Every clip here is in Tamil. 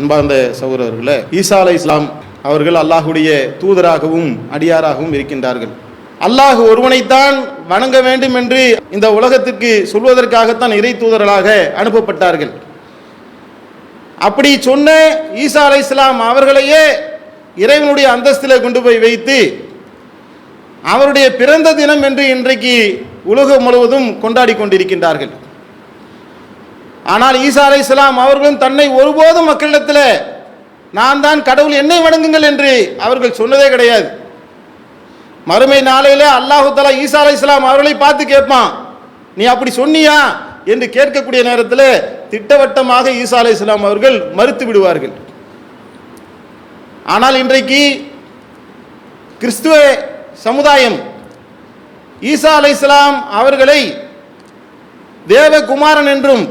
அன்பார்ந்த சகோதரர்களே ஈசா அலை இஸ்லாம் அவர்கள் அல்லாஹுடைய தூதராகவும் அடியாராகவும் இருக்கின்றார்கள். அல்லாஹ் ஒருவனைத்தான் வணங்க வேண்டும் என்று இந்த உலகத்திற்கு சொல்வதற்காகத்தான் இறை தூதர்களாக அனுப்பப்பட்டார்கள். அப்படி சொன்ன ஈசா அலை இஸ்லாம் அவர்களையே இறைவனுடைய அந்தஸ்திலே கொண்டு போய் வைத்து அவருடைய பிறந்த தினம் என்று இன்றைக்கு உலகம் முழுவதும் கொண்டாடி கொண்டிருக்கின்றார்கள். ஆனால் ஈசா அலை இஸ்லாம் அவர்களும் தன்னை ஒருபோதும் மக்களிடத்தில் நான் தான் கடவுள் என்னை வணங்குங்கள் என்று அவர்கள் சொன்னதே கிடையாது. மறுமை நாளையிலே அல்லாஹு தலா ஈசா அலை இஸ்லாம் அவர்களை பார்த்து கேட்பான் நீ அப்படி சொன்னியா? என்று கேட்கக்கூடிய நேரத்தில் திட்டவட்டமாக ஈசா அலை இஸ்லாம் அவர்கள் மறுத்து விடுவார்கள். ஆனால் இன்றைக்கு கிறிஸ்துவ சமுதாயம் ஈசா அலை இஸ்லாம் அவர்களை தேவகுமாரன் என்றும்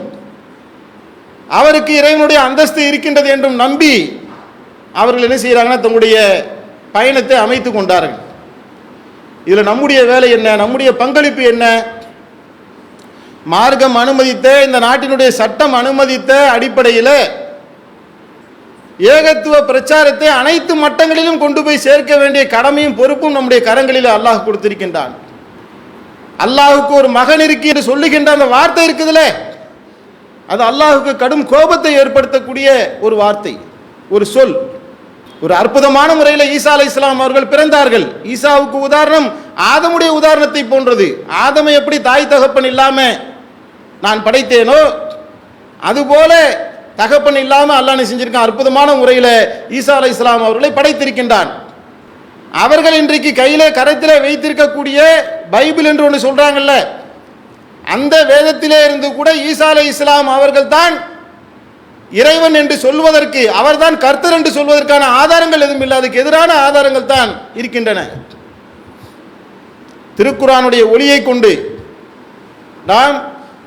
அவருக்கு இறைவனுடைய அந்தஸ்து இருக்கின்றது என்றும் நம்பி அவர்கள் என்ன செய்கிறாங்கன்னா தங்களுடைய பயணத்தை அமைத்து கொண்டார்கள். இதில் நம்முடைய வேலை என்ன? நம்முடைய பங்களிப்பு என்ன? மார்க்கம் அனுமதித்த இந்த நாட்டினுடைய சட்டம் அனுமதித்த அடிப்படையில் ஏகத்துவ பிரச்சாரத்தை அனைத்து மட்டங்களிலும் கொண்டு போய் சேர்க்க வேண்டிய கடமையும் பொறுப்பும் நம்முடைய கரங்களில் அல்லாஹ் கொடுத்திருக்கின்றான். அல்லாஹுக்கு ஒரு மகன் இருக்கு என்று சொல்லுகின்ற அந்த வார்த்தை இருக்குதுல்ல? அது அல்லாஹுக்கு கடும் கோபத்தை ஏற்படுத்தக்கூடிய ஒரு வார்த்தை ஒரு சொல். ஒரு அற்புதமான முறையில் ஈசா அலை இஸ்லாம் அவர்கள் பிறந்தார்கள். ஈசாவுக்கு உதாரணம் ஆதமுடைய உதாரணத்தை போன்றது. ஆதமை எப்படி தாய் தகப்பன் இல்லாம நான் படைத்தேனோ அதுபோல தகப்பன் இல்லாம அல்லாஹ் செஞ்சிருக்கான்? அற்புதமான முறையில் ஈசா அலை இஸ்லாம் அவர்களை படைத்திருக்கின்றான். அவர்கள் இன்றைக்கு கையில் கரத்தில் வைத்திருக்கக்கூடிய பைபிள் என்று ஒன்று சொல்றாங்கல்ல அந்த வேதத்திலே இருந்து கூட ஈசா அலை இஸ்லாம் அவர்கள் தான் இறைவன் என்று சொல்வதற்கு அவர்தான் கர்த்தர் என்று சொல்வதற்கான ஆதாரங்கள் எதுவும் இல்லை அதுக்கு எதிரான ஆதாரங்கள் தான் இருக்கின்றன. திருக்குறானுடைய ஒளியை கொண்டு நாம்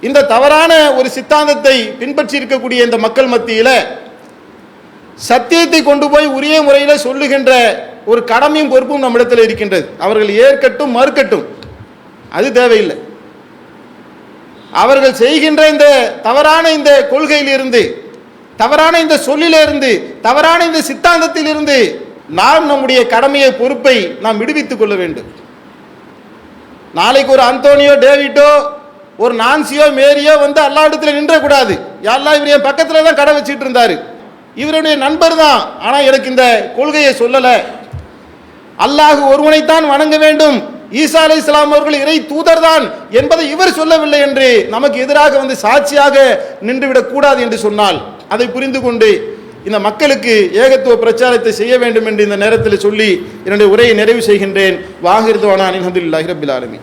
இந்த தவறான ஒரு சித்தாந்தத்தை பின்பற்றி இருக்கக்கூடிய இந்த மக்கள் மத்தியில் சத்தியத்தை கொண்டு போய் உரிய முறையில் சொல்லுகின்ற ஒரு கடமையும் பொறுப்பும் நம்மிடத்தில் இருக்கின்றது. அவர்கள் ஏற்கட்டும் மறுக்கட்டும். அது தேவையில்லை. அவர்கள் செய்கின்ற இந்த தவறான இந்த கொள்கையிலிருந்து தவறான இந்த சொல்லிலிருந்து தவறான இந்த சித்தாந்தத்திலிருந்து நாம் நம்முடைய கடமையை பொறுப்பை நாம் விடுவித்துக் கொள்ள வேண்டும். நாளைக்கு ஒரு அந்தோனியோ டேவிட்டோ ஒரு நான்சியோ மேரியோ வந்து அல்லாவிடத்தில் நின்றக்கூடாது. யாரெல்லாம் இவர் என் பக்கத்தில் தான் கடை வச்சுட்டு இருந்தாரு. இவருடைய நண்பர் தான். ஆனால் எனக்கு இந்த கொள்கையை சொல்லலை. அல்லாஹ் ஒருவனைத்தான் வணங்க வேண்டும். ஈசா அலை இஸ்லாம் அவர்கள் இறை தூதர்தான் என்பதை இவர் சொல்லவில்லை என்று நமக்கு எதிராக வந்து சாட்சியாக நின்றுவிடக் கூடாது என்று சொன்னால் அதை புரிந்து கொண்டு இந்த மக்களுக்கு ஏகத்துவ பிரச்சாரத்தை செய்ய வேண்டும் என்று இந்த நேரத்தில் சொல்லி என்னுடைய உரையை நிறைவு செய்கின்றேன். வாகிருதுவானா அனிஹந்துல்லாஹி ரபில் ஆலமி